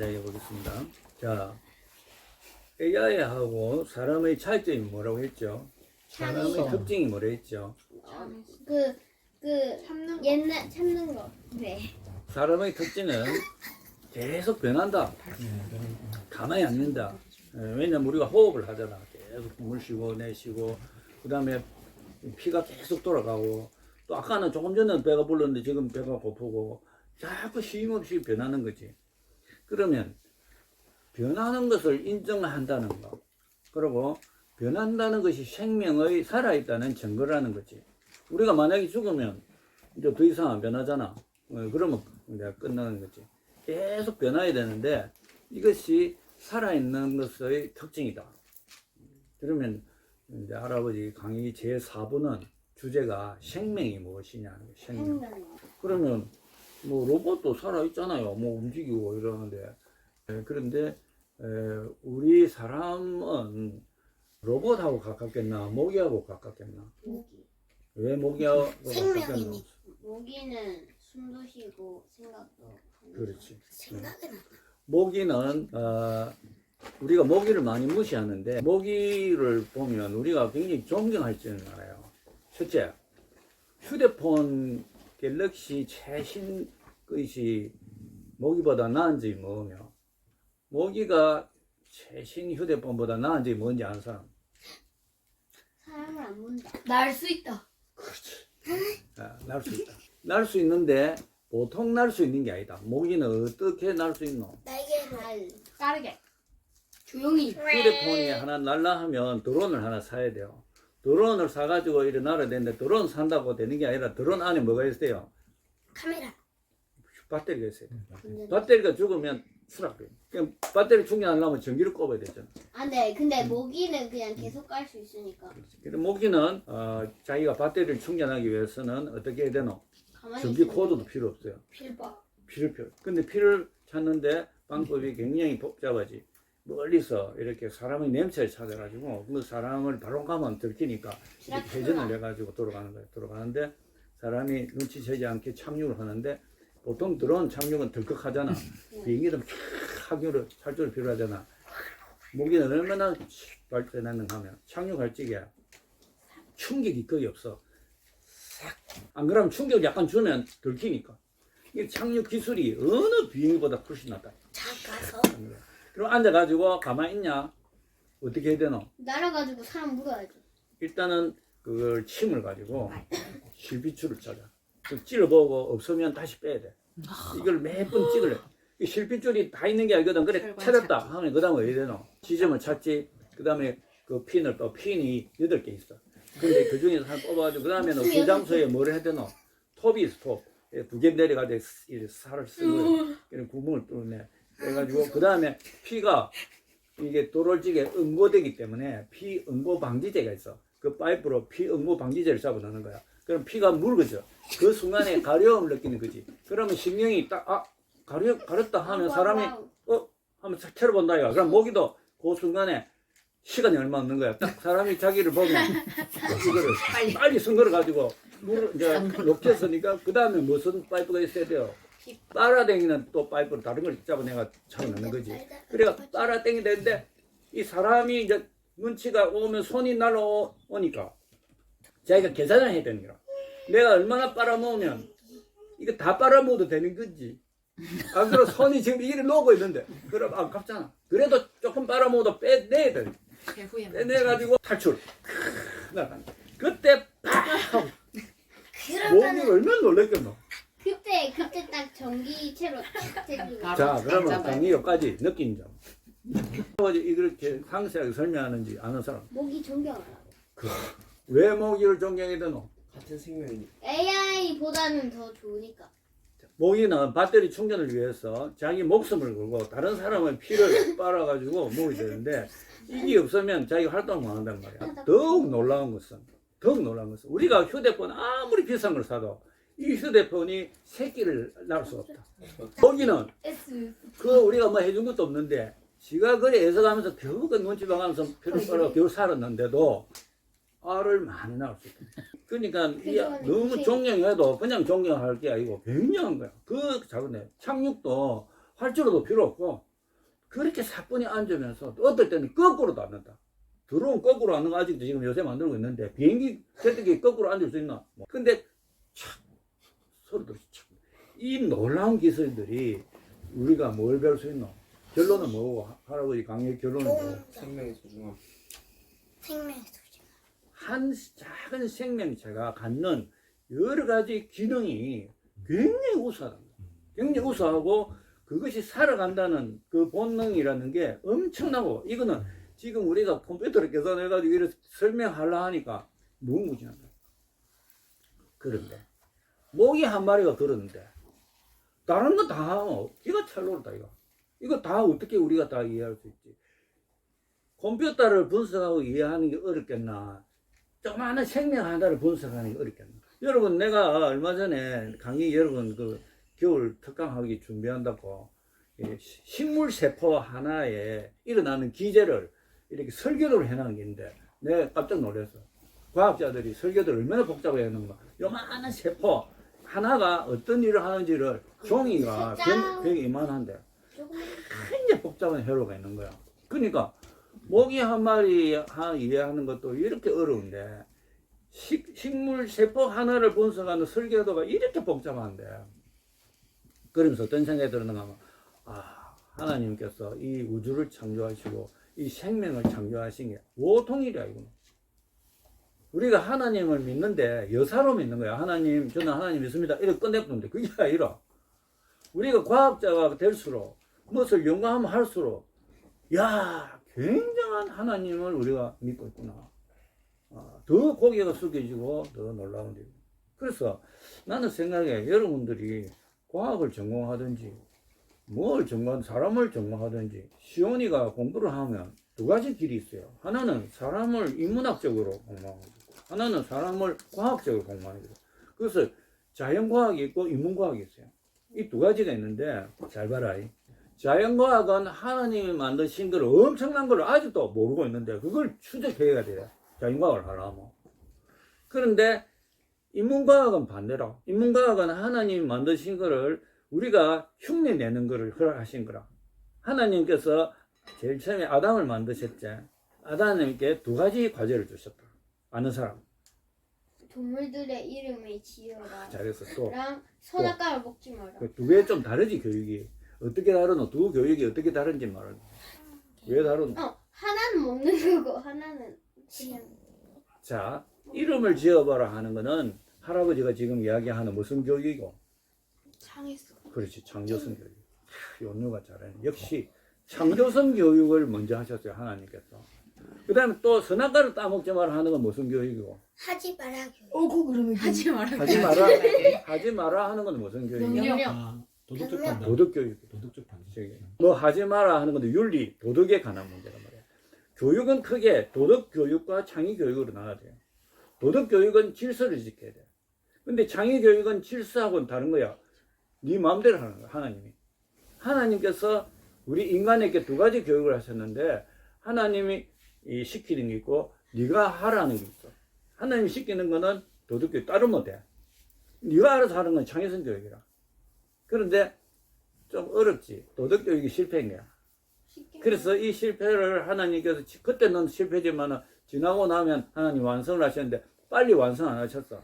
시작해 보겠습니다. 자, AI하고 사람의 차이점이 뭐라고 했죠? 사람의 참소. 특징이 뭐라 했죠? 그, 그, 참는 거. 옛날 참는 거. 네. 사람의 특징은 계속 변한다. 가만히 안 는다. 예, 왜냐면 우리가 호흡을 하잖아. 계속 물 쉬고 내쉬고 그 다음에 피가 계속 돌아가고 또 아까는 조금 전에 배가 불렀는데 지금 배가 고프고 자꾸 쉼 없이 변하는 거지. 그러면 변하는 것을 인정한다는 거. 그리고 변한다는 것이 생명의 살아있다는 증거라는 거지. 우리가 만약에 죽으면 이제 더 이상 안 변하잖아. 어, 그러면 내가 끝나는 거지. 계속 변해야 되는데 이것이 살아있는 것의 특징이다. 그러면 이제 할아버지 강의 제 4부는 주제가 생명이 무엇이냐는 거예요. 생명. 그러면 뭐 로봇도 살아 있잖아요. 뭐 움직이고 이러는데 에, 그런데 에, 우리 사람은 로봇하고 가깝겠나 모기하고 가깝겠나? 모기. 왜 모기하고 가깝겠나? 생명이니. 모기는 숨도 쉬고 생각도 하는 그렇지. 생각은 모기는 어, 우리가 모기를 많이 무시하는데 모기를 보면 우리가 굉장히 존경할 줄 알아요. 첫째, 휴대폰 갤럭시 최신 것이 모기보다 나은 점이 뭐며 모기가 최신 휴대폰보다 나은 점이 뭔지 아는 사람? 사람을 안 본다. 날 수 있다. 아, 날수 있다. 날 수 있는데 보통 날 수 있는 게 아니다. 모기는 어떻게 날 수 있노? 날개를. 빠르게. 조용히. 휴대폰이 하나 날라 하면 드론을 하나 사야 돼요. 드론을 사가지고 이래 날아야 되는데 드론 산다고 되는 게 아니라 드론 안에 뭐가 있어요? 카메라. 배터리가. 근데, 배터리가 죽으면 수락돼요. 그럼 배터리 충전하려면 전기를 꼽아야 되잖아. 아, 네. 근데 모기는 그냥 계속 깔 수 있으니까. 그래서 모기는 어, 자기가 배터리를 충전하기 위해서는 어떻게 해야 되노? 가만히 전기 있으면 코드도 필요 없어요. 필바. 피를 펴. 근데 피를 찾는데 방법이 굉장히 복잡하지. 멀리서 이렇게 사람의 냄새를 찾아가지고 그 사람을 바로 가면 들키니까 회전을 해가지고 돌아가는 거예요. 돌아가는데 사람이 눈치채지 않게 착륙을 하는데 보통 드론 착륙은 덜컥하잖아. 비행기는 촥 하기로 살줄 필요하잖아. 모기는 얼마나 발전했는가 하면 착륙할 적에 충격이 거의 없어. 싹. 안 그러면 충격을 약간 주면 들키니까. 이 착륙 기술이 어느 비행기보다 훨씬 낫다. 작아서. 그럼 앉아가지고 가만히 있냐? 어떻게 해야 되노? 날아가지고 사람 물어야죠. 일단은 그걸 침을 가지고 실비추를 찾아. 그 찔러보고 없으면 다시 빼야 돼. 이걸 매번 찍을래. 이 실핏줄이 다 있는 게 아니거든. 그래, 혈관 찾았다 하면 그 다음에 어디 되노? 지점을 찾지. 그 다음에 그 핀을 또 핀이 여덟 개 있어. 근데 그 중에서 하나 뽑아가지고 그 다음에는 그 장소에 뭐를 해야 되노? 톱이 있어, 톱. 두 개 내려가지고 이 살을 쓴 거야. 그래, 구멍을 뚫네. 그래가지고 그 다음에 피가 이게 도롤지게 응고되기 때문에 피 응고 방지제가 있어. 그 파이프로 피 응고 방지제를 잡아넣는 거야. 그럼 피가 묽어져. 그 순간에 가려움을 느끼는 거지. 그러면 신경이 딱, 아, 가려, 가렸다 하면 사람이, 어? 하면 탁 쳐다본다, 이거. 그럼 모기도 그 순간에 시간이 얼마 없는 거야. 딱 사람이 자기를 보면 이거를 빨리. 빨리 선거를 물을 이제 녹였으니까 그 다음에 무슨 파이프가 있어야 돼요? 빨아당기는 또 파이프로 다른 걸 잡아내가 차어넣는 거지. 그래가 빨아당기 되는데 이 사람이 이제 눈치가 오면 손이 날아오니까 자기가 계산을 해야 되는 거야. 내가 얼마나 빨아먹으면 이거 다 빨아먹어도 되는 건지. 안 그럼 손이 지금 이를 놓고 있는데 그럼 아깝잖아. 그래도 조금 빨아먹어도 빼내야 돼. 배후에. 빼내가지고 탈출. 나간다. 그때 팍! 목이 그러면 얼마나 놀랬겠노. 그때 그때 딱 전기체로 탁 되는 바로 자, 그러면 강의 여기까지 느낀 점. 아버지 이렇게 상세하게 설명하는지 아는 사람. 모기 존경하라고. 왜 모기를 존경해야 되노? 같은 생명이니 AI보다는 더 좋으니까. 모기는 배터리 충전을 위해서 자기 목숨을 걸고 다른 사람의 피를 빨아가지고 먹어야 되는데 이게 없으면 자기가 활동을 못 한단 말이야. 더욱 놀라운 것은, 더욱 놀라운 것은 우리가 휴대폰 아무리 비싼 걸 사도 이 휴대폰이 새끼를 낳을 수 없다. 모기는 S. 그 우리가 뭐 해준 것도 없는데 지가 그래 애써가면서 겨우 그 눈치 봐가면서 피를 빨아 겨우 살았는데도 알을 많이 낳을 수 있다. 그러니까 이 너무 존경해도 그냥 존경할 게 아니고 굉장한 거야. 그 작은 애 착륙도 할 줄도 필요 없고 그렇게 사뿐히 앉으면서 또 어떨 때는 거꾸로도 앉는다. 드론 거꾸로 앉는 거 아직도 지금 요새 만들고 있는데 비행기 제트기 거꾸로 앉을 수 있나? 뭐. 근데 참 소리도 참. 이 놀라운 기술들이 우리가 뭘 배울 수 있노? 결론은 뭐고 하- 할아버지 강의 결론은 뭐? 생명의 소중함. 생명의 소중. 한 작은 생명체가 갖는 여러 가지 기능이 굉장히 우수하다. 굉장히 우수하고 그것이 살아간다는 그 본능이라는 게 엄청나고 이거는 지금 우리가 컴퓨터를 계산해가지고 이렇게 설명하려 하니까 무궁무진한다. 그런데 모기 한 마리가 들었는데 다른 거다 기가 찰로르다 이거. 이거 다 어떻게 우리가 다 이해할 수 있지? 컴퓨터를 분석하고 이해하는 게 어렵겠나? 조그마한 생명 하나를 분석하는 게 어렵겠나? 여러분, 내가 얼마 전에 강의 여러분 그 겨울 특강하기 준비한다고 식물 세포 하나에 일어나는 기제를 이렇게 설계도를 해놓은 게 있는데 내가 깜짝 놀랐어. 과학자들이 설계도를 얼마나 복잡하게 해놓은가. 요만한 세포 하나가 어떤 일을 하는지를 종이가 진짜? 되게 이만한데 굉장히 복잡한 회로가 있는 거야. 그러니까 모기 한 마리 하- 이해하는 것도 이렇게 어려운데 식, 식물 세포 하나를 분석하는 설계도가 이렇게 복잡한데 그러면서 어떤 생각이 드는가 하면 아 하나님께서 이 우주를 창조하시고 이 생명을 창조하신 게 오통일이야 이거 우리가 하나님을 믿는데 여사로 믿는 거야. 하나님 저는 하나님 믿습니다. 이렇게 끝내는데 그게 아니라 우리가 과학자가 될수록 무엇을 연구하면 할수록 야 굉장한 하나님을 우리가 믿고 있구나. 아, 더 고개가 숙여지고 더 놀라운 일 그래서 나는 생각에 여러분들이 과학을 전공하든지 뭘 전공 사람을 전공하든지 시온이가 공부를 하면 두 가지 길이 있어요. 하나는 사람을 인문학적으로 공부하고 하나는 사람을 과학적으로 공부하는 거죠 그래서 자연과학이 있고 인문과학이 있어요 이 두 가지가 있는데 잘 봐라 이. 자연과학은 하나님이 만드신 걸 엄청난 걸 아직도 모르고 있는데 그걸 추적해야 돼요. 자연과학을 하려면. 그런데 인문과학은 반대로 인문과학은 하나님이 만드신 거를 우리가 흉내 내는 거를 허락하신 거라. 하나님께서 제일 처음에 아담을 만드셨지. 아담님께 두 가지 과제를 주셨다. 아는 사람. 동물들의 이름을 지어라. 잘했어. 또. 랑 선악과를 먹지 마라. 그두개 좀 다르지 교육이. 어떻게 다르노? 두 교육이 어떻게 다른지 말을. 왜 다르노? 어 하나는 먹는 거고 하나는 그냥 자, 이름을 지어봐라 하는 거는 할아버지가 지금 이야기하는 무슨 교육이고? 상했어. 그렇지, 창조성 교육. 하, 연누가 잘하네. 역시 창조성 교육을 먼저 하셨어요, 하나님께서. 그 다음에 또 선악과를 따먹지 마라 하는 건 무슨 교육이고? 하지 마라 교육. 어그 그러면 하지 마라. 하지 마라, 하지 마라 하는 건 무슨 교육이냐? 명령. 아, 도덕적. 판단. 도덕 교육. 도덕적 판단. 저기, 뭐 하지 마라 하는 건데 윤리, 도덕에 관한 문제란 말이야. 교육은 크게 도덕 교육과 창의 교육으로 나눠야 돼요. 도덕 교육은 질서를 지켜야 돼. 근데 창의 교육은 질서하고는 다른 거야. 네 마음대로 하는 거야, 하나님이. 하나님께서 우리 인간에게 두 가지 교육을 하셨는데 하나님이 이 시키는 게 있고 네가 하라는 게 있어. 하나님이 시키는 거는 도덕 교육 따르면 돼. 네가 알아서 하는 건 창의성 교육이라. 그런데 좀 어렵지. 도덕 교육이 실패인 거야. 그래서 이 실패를 하나님께서 지- 그때는 실패지만 지나고 나면 하나님 완성을 하셨는데 빨리 완성 안 하셨어.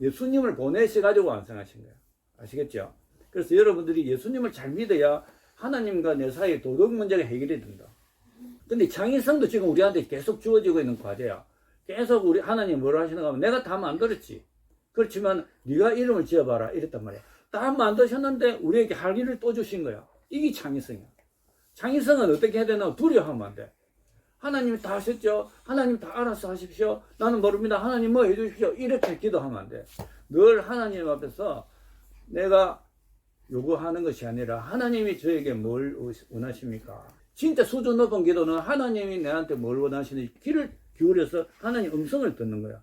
예수님을 보내셔 가지고 완성하신 거야. 아시겠죠? 그래서 여러분들이 예수님을 잘 믿어야 하나님과 내 사이의 도덕 문제가 해결이 된다. 근데 창의성도 지금 우리한테 계속 주어지고 있는 과제야. 계속 우리 하나님 뭐라 하시는가 하면 내가 다 만들었지. 그렇지만 네가 이름을 지어봐라 이랬단 말이야. 다 만드셨는데 우리에게 할 일을 또 주신 거야. 이게 창의성이야. 창의성은 어떻게 해야 되나 두려워하면 안 돼. 하나님이 다 하셨죠. 하나님 다 알아서 하십시오. 나는 모릅니다. 하나님 뭐 해주십시오. 이렇게 기도하면 안 돼. 늘 하나님 앞에서 내가 요구하는 것이 아니라 하나님이 저에게 뭘 원하십니까? 진짜 수준 높은 기도는 하나님이 내한테 뭘 원하시는지 귀를 기울여서 하나님 음성을 듣는 거야.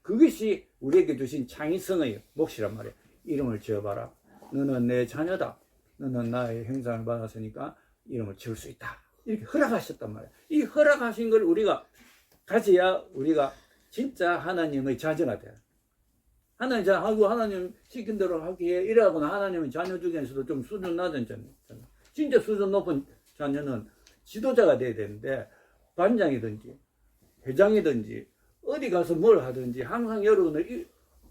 그것이 우리에게 주신 창의성의 몫이란 말이야. 이름을 지어봐라. 너는 내 자녀다. 너는 나의 형상을 받았으니까 이름을 지을 수 있다. 이렇게 허락하셨단 말이야. 이 허락하신 걸 우리가 가져야 우리가 진짜 하나님의 자녀가 돼. 하나님 자 하고 하나님 시킨 대로 하기에 이래하거나 하나님은 자녀 중에서도 좀 수준 낮은 자녀. 진짜 수준 높은 자녀는 지도자가 돼야 되는데 반장이든지 회장이든지 어디 가서 뭘 하든지 항상 여러분을 이-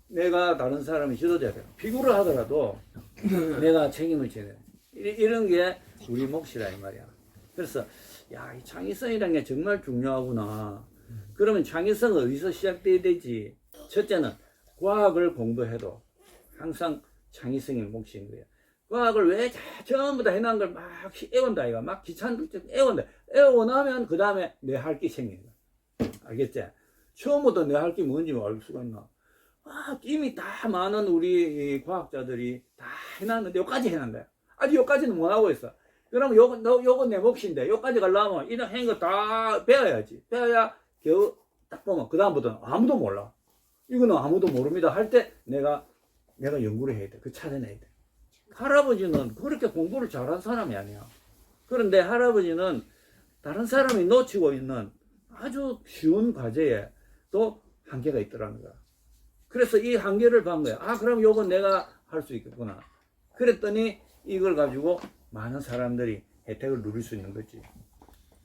내가 다른 사람이 지도자야 돼. 비교를 하더라도 내가 책임을. 이- 이런 게 우리 몫이라 이 말이야. 그래서 야, 이 창의성이라는 게 정말 중요하구나. 그러면 창의성은 어디서 시작돼야 되지? 첫째는 과학을 공부해도 항상 창의성이 몫인 거예요. 과학을 왜 자- 전부 다 해놓은 걸 막 애운다, 이가. 막 귀찮은 듯 애운다. 애워 나면 그 다음에 내 할게 거야. 알겠지? 처음부터 내 할 게 뭔지 알 수가 있나? 아, 이미 다 많은 우리 이 과학자들이 다 해놨는데 여기까지 해놨는데 아직 여기까지는 못 하고 있어. 그러면 요거, 너, 요거 내 몫인데 여기까지 가려면 이런 행거 다 배워야지. 배워야 겨우 딱 보면 그 다음부터는 아무도 몰라. 이거는 아무도 모릅니다 할 때 내가 내가 연구를 해야 돼. 그 찾아내야 돼. 할아버지는 그렇게 공부를 잘한 사람이 아니야. 그런데 할아버지는 다른 사람이 놓치고 있는 아주 쉬운 과제에 또 한계가 있더라는 거야. 그래서 이 한계를 본 거야. 아, 그럼 요건 내가 할 수 있겠구나. 그랬더니 이걸 가지고 많은 사람들이 혜택을 누릴 수 있는 거지.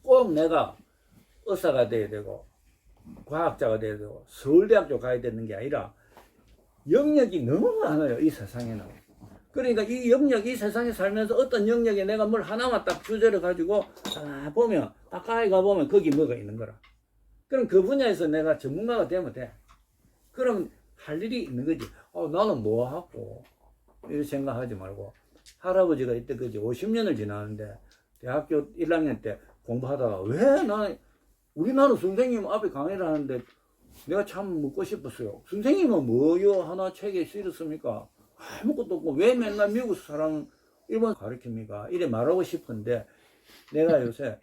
꼭 내가 의사가 돼야 되고, 과학자가 돼야 되고, 서울대학교 가야 되는 게 아니라, 영역이 너무 많아요, 이 세상에는. 그러니까 이 영역, 이 세상에 살면서 어떤 영역에 내가 뭘 하나만 딱 주제를 가지고, 아, 보면, 가까이 가보면 거기 뭐가 있는 거라. 그럼 그 분야에서 내가 전문가가 되면 돼. 그럼 할 일이 있는 거지. 어, 나는 뭐 하고, 이렇게 생각하지 말고. 할아버지가 이때까지 50년을 지나는데, 대학교 1학년 때 공부하다가, 왜 나는, 우리나라 선생님 앞에 강의를 하는데, 내가 참 묻고 싶었어요. 선생님은 뭐요 하나 책에 실었습니까? 아무것도 없고, 왜 맨날 미국 사람, 일본 가르칩니까? 이래 말하고 싶은데, 내가 요새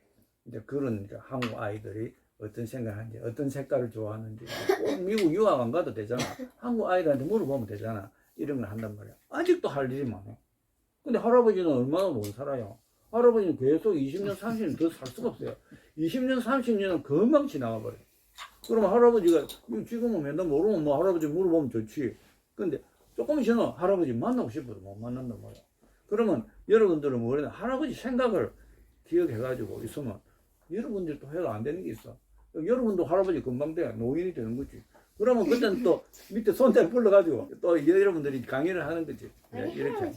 이제 그런 이제 한국 아이들이 어떤 생각을 하는지, 어떤 색깔을 좋아하는지, 꼭 미국 유학 안 가도 되잖아. 한국 아이들한테 물어보면 되잖아. 이런 걸 한단 말이야. 아직도 할 일이 많아. 근데 할아버지는 얼마나 못 살아요. 할아버지는 계속 20년, 30년 더 살 수가 없어요. 20년, 30년은 금방 지나가 버려요. 그러면 할아버지가 지금은 맨날 모르면 뭐 할아버지 물어보면 좋지. 근데 조금 있으면 할아버지 만나고 싶어도 못 만난단 말이야. 그러면 여러분들은 뭐냐 할아버지 생각을 기억해가지고 있으면 여러분들도 해도 안 되는 게 있어. 여러분도 할아버지 금방 돼 노인이 되는 거지. 그러면 그때는 또 밑에 손자를 불러가지고 또 여러분들이 강의를 하는 거지. 이렇게